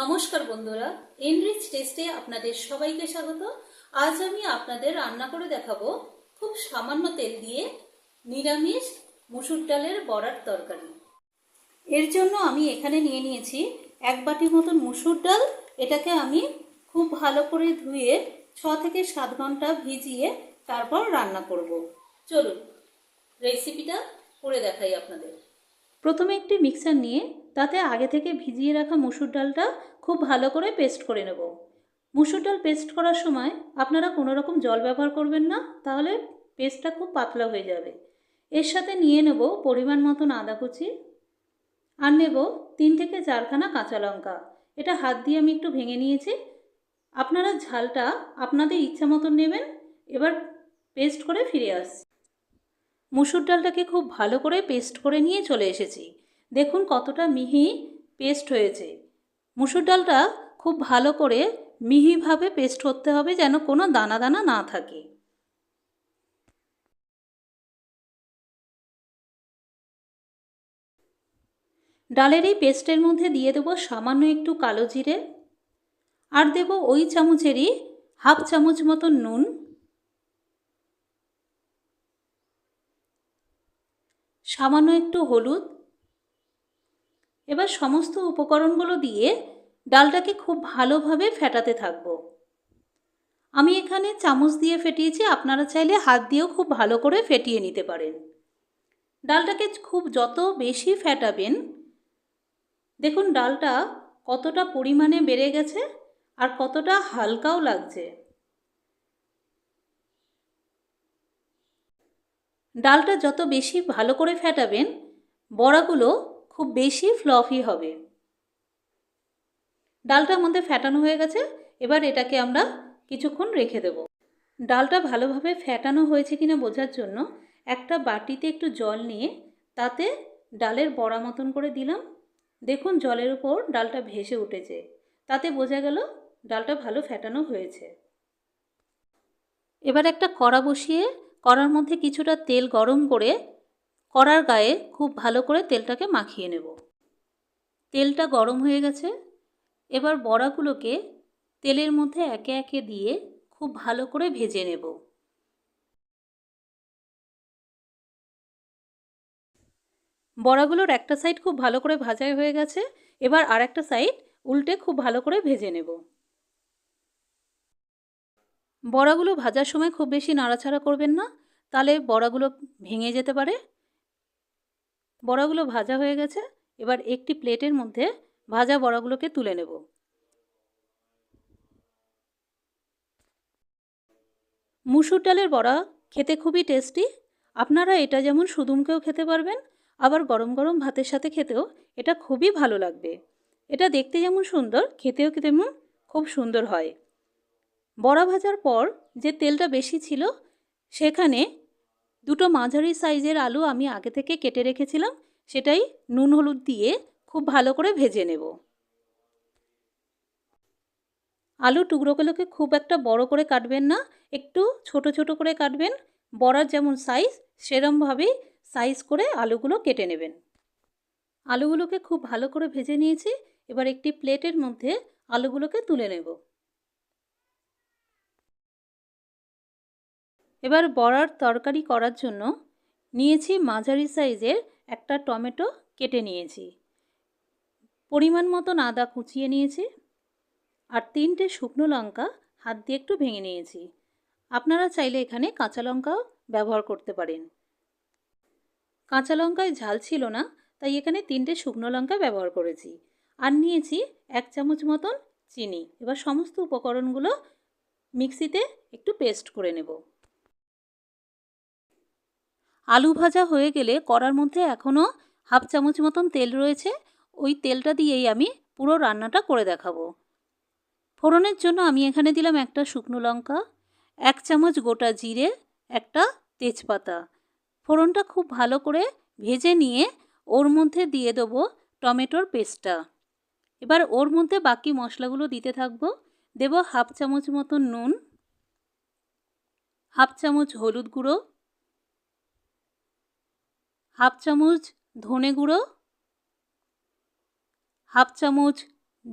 নমস্কার বন্ধুরা এনরিচ টেস্টে আপনাদের সবাইকে স্বাগত। আজ আমি আপনাদের রান্না করে দেখাবো খুব সামান্য তেল দিয়ে নিরামিষ মুসুর ডালের বড়ার তরকারি। এর জন্য আমি এখানে নিয়ে নিয়েছি এক বাটি মতন মুসুর ডাল। এটাকে আমি খুব ভালো করে ধুয়ে ছ থেকে সাত ঘণ্টা ভিজিয়ে তারপর রান্না করব। চলুন রেসিপিটা করে দেখাই আপনাদের। প্রথমে একটি মিক্সার নিয়ে তাতে আগে থেকে ভিজিয়ে রাখা মুসুর ডালটা খুব ভালো করে পেস্ট করে নেব। মুসুর ডাল পেস্ট করার সময় আপনারা কোনো রকম জল ব্যবহার করবেন না, তাহলে পেস্টটা খুব পাতলা হয়ে যাবে। এর সাথে নিয়ে নেব পরিমাণ মতন আদা কুচি আর নেব তিন থেকে চারখানা কাঁচা লঙ্কা। এটা হাত দিয়ে আমি একটু ভেঙে নিয়েছি। আপনারা ঝালটা আপনাদের ইচ্ছা মতন নেবেন, এবার পেস্ট করে ফিরে আসছি। মুসুর ডালটাকে খুব ভালো করে পেস্ট করে নিয়ে চলে এসেছি। দেখুন কতটা মিহি পেস্ট হয়েছে। মুসুর ডালটা খুব ভালো করে মিহিভাবে পেস্ট করতে হবে যেন কোনো দানা দানা না থাকে। ডালের এই পেস্টের মধ্যে দিয়ে দেবো সামান্য একটু কালো জিরে। আর দেব ওই চামচেরই হাফ চামচ মতো নুন। সামান্য একটু হলুদ। এবার সমস্ত উপকরণগুলো দিয়ে ডালটাকে খুব ভালোভাবে ফেটাতে থাকব। আমি এখানে চামচ দিয়ে ফেটিয়েছি, আপনারা চাইলে হাত দিয়েও খুব ভালো করে ফেটিয়ে নিতে পারেন। ডালটাকে খুব যত বেশি ফেটাবেন, দেখুন ডালটা কতটা পরিমাণে বেড়ে গেছে আর কতটা হালকাও লাগছে। ডালটা যত বেশি ভালো করে ফেটাবেন, বড়াগুলো খুব বেশি ফ্লফি হবে। ডালটা আমাদের ফ্যাটানো হয়ে গেছে, এবার এটাকে আমরা কিছুক্ষণ রেখে দেব। ডালটা ভালোভাবে ফ্যাটানো হয়েছে কিনা বোঝার জন্য একটা বাটিতে একটু জল নিয়ে তাতে ডালের বড়া মতন করে দিলাম। দেখুন জলের উপর ডালটা ভেসে উঠেছে, তাতে বোঝা গেল ডালটা ভালো ফ্যাটানো হয়েছে। এবার একটা কড়া বসিয়ে কড়ার মধ্যে কিছুটা তেল গরম করে কড়ার গায়ে খুব ভালো করে তেলটাকে মাখিয়ে নেব। তেলটা গরম হয়ে গেছে। এবার বড়াগুলোকে তেলের মধ্যে একে একে দিয়ে খুব ভালো করে ভেজে নেব। বড়াগুলোর একটা সাইড খুব ভালো করে ভাজাই হয়ে গেছে। এবার আর একটা সাইড উল্টে খুব ভালো করে ভেজে নেব। বড়াগুলো ভাজার সময় খুব বেশি নাড়াচাড়া করবেন না। তাহলে বড়াগুলো ভেঙে যেতে পারে। বড়াগুলো ভাজা হয়ে গেছে। এবার একটি প্লেটের মধ্যে ভাজা বড়াগুলোকে তুলে নেব। মুসুর ডালের বড়া খেতে খুবই টেস্টি। আপনারা এটা যেমন সুদুমকেও খেতে পারবেন, আবার গরম গরম ভাতের সাথে খেতেও এটা খুবই ভালো লাগবে। এটা দেখতে যেমন সুন্দর, খেতেও তেমন খুব সুন্দর হয়। বড়া ভাজার পর যে তেলটা বেশি ছিল, সেখানে দুটো মাঝারি সাইজের আলু আমি আগে থেকে কেটে রেখেছিলাম, সেটাই নুন হলুদ দিয়ে খুব ভালো করে ভেজে নেব। আলু টুকরোগুলোকে খুব একটা বড় করে কাটবেন না, একটু ছোট ছোট করে কাটবেন, বড়ার যেমন সাইজ সেরমভাবেই সাইজ করে আলুগুলো কেটে নেবেন। আলুগুলোকে খুব ভালো করে ভেজে নিয়েছি, এবার একটি প্লেটের মধ্যে আলুগুলোকে তুলে নেব। এবার বড়ার তরকারি করার জন্য নিয়েছি মাঝারি সাইজের একটা টমেটো কেটে নিয়েছি। পরিমাণ মতন আদা কুচিয়ে নিয়েছি আর তিনটে শুকনো লঙ্কা হাত দিয়ে একটু ভেঙে নিয়েছি। আপনারা চাইলে এখানে কাঁচা লঙ্কাও ব্যবহার করতে পারেন। কাঁচা লঙ্কায় ঝাল ছিল না, তাই এখানে তিনটে শুকনো লঙ্কা ব্যবহার করেছি। আর নিয়েছি এক চামচ মতন চিনি। এবার সমস্ত উপকরণগুলো মিক্সিতে একটু পেস্ট করে নেব। আলু ভাজা হয়ে গেলে কড়ার মধ্যে এখনও হাফ চামচ মতন তেল রয়েছে। ওই তেলটা দিয়েই আমি পুরো রান্নাটা করে দেখাবো। ফোড়নের জন্য আমি এখানে দিলাম একটা শুকনো লঙ্কা, এক চামচ গোটা জিরে, একটা তেজপাতা। ফোড়নটা খুব ভালো করে ভেজে নিয়ে ওর মধ্যে দিয়ে দেবো টমেটোর পেস্টটা। এবার ওর মধ্যে বাকি মশলাগুলো দিতে থাকব। দেব হাফ চামচ মতো নুন, হাফ চামচ হলুদ গুঁড়ো হাফ চামচ ধনে গুঁড়ো, হাফ চামচ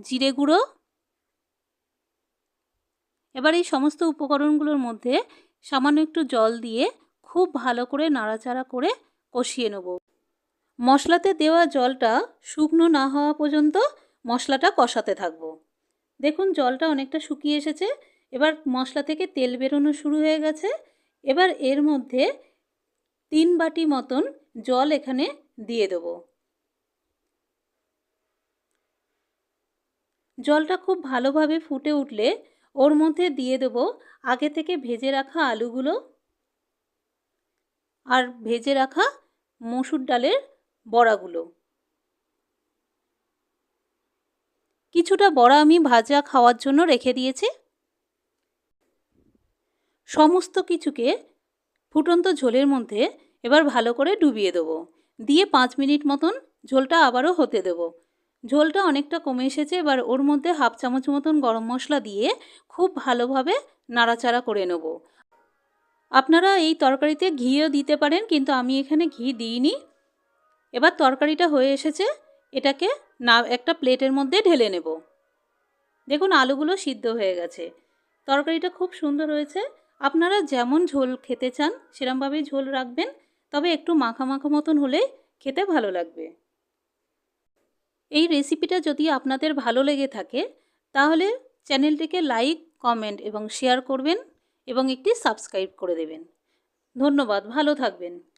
জিরে গুঁড়ো। এবার এই সমস্ত উপকরণগুলোর মধ্যে সামান্য একটু জল দিয়ে খুব ভালো করে নাড়াচাড়া করে কষিয়ে নেব। মশলাতে দেওয়া জলটা শুকনো না হওয়া পর্যন্ত মশলাটা কষাতে থাকব। দেখুন, জলটা অনেকটা শুকিয়ে এসেছে। এবার মশলা থেকে তেল বেরোনো শুরু হয়ে গেছে। এবার এর মধ্যে তিন বাটি মতন জল এখানে দিয়ে দেব। জলটা খুব ভালোভাবে ফুটে উঠলে ওর মধ্যে দিয়ে দেব আগে থেকে ভেজে রাখা আলুগুলো আর ভেজে রাখা মসুর ডালের বড়াগুলো। কিছুটা বড়া আমি ভাজা খাওয়ার জন্য রেখে দিয়েছি। সমস্ত কিছুকে ফুটন্ত ঝোলের মধ্যে এবার ভালো করে ডুবিয়ে দেবো। দিয়ে পাঁচ মিনিট মতন ঝোলটা আবারও হতে দেবো। ঝোলটা অনেকটা কমে এসেছে, এবার ওর মধ্যে হাফ চামচ মতন গরম মশলা দিয়ে খুব ভালোভাবে নাড়াচাড়া করে নেব। আপনারা এই তরকারিতে ঘিও দিতে পারেন, কিন্তু আমি এখানে ঘি দিইনি। এবার তরকারিটা হয়ে এসেছে, এটাকে না, একটা প্লেটের মধ্যে ঢেলে নেব। দেখুন, আলুগুলো সিদ্ধ হয়ে গেছে। তরকারিটা খুব সুন্দর হয়েছে। আপনারা যেমন ঝোল খেতে চান, সেরমভাবেই ঝোল রাখবেন। তবে একটু মাখা মাখা মতন হলে খেতে ভালো লাগবে। এই রেসিপিটা যদি আপনাদের ভালো লেগে থাকে, তাহলে চ্যানেলটিকে লাইক কমেন্ট এবং শেয়ার করবেন এবং একটি সাবস্ক্রাইব করে দেবেন। ধন্যবাদ, ভালো থাকবেন।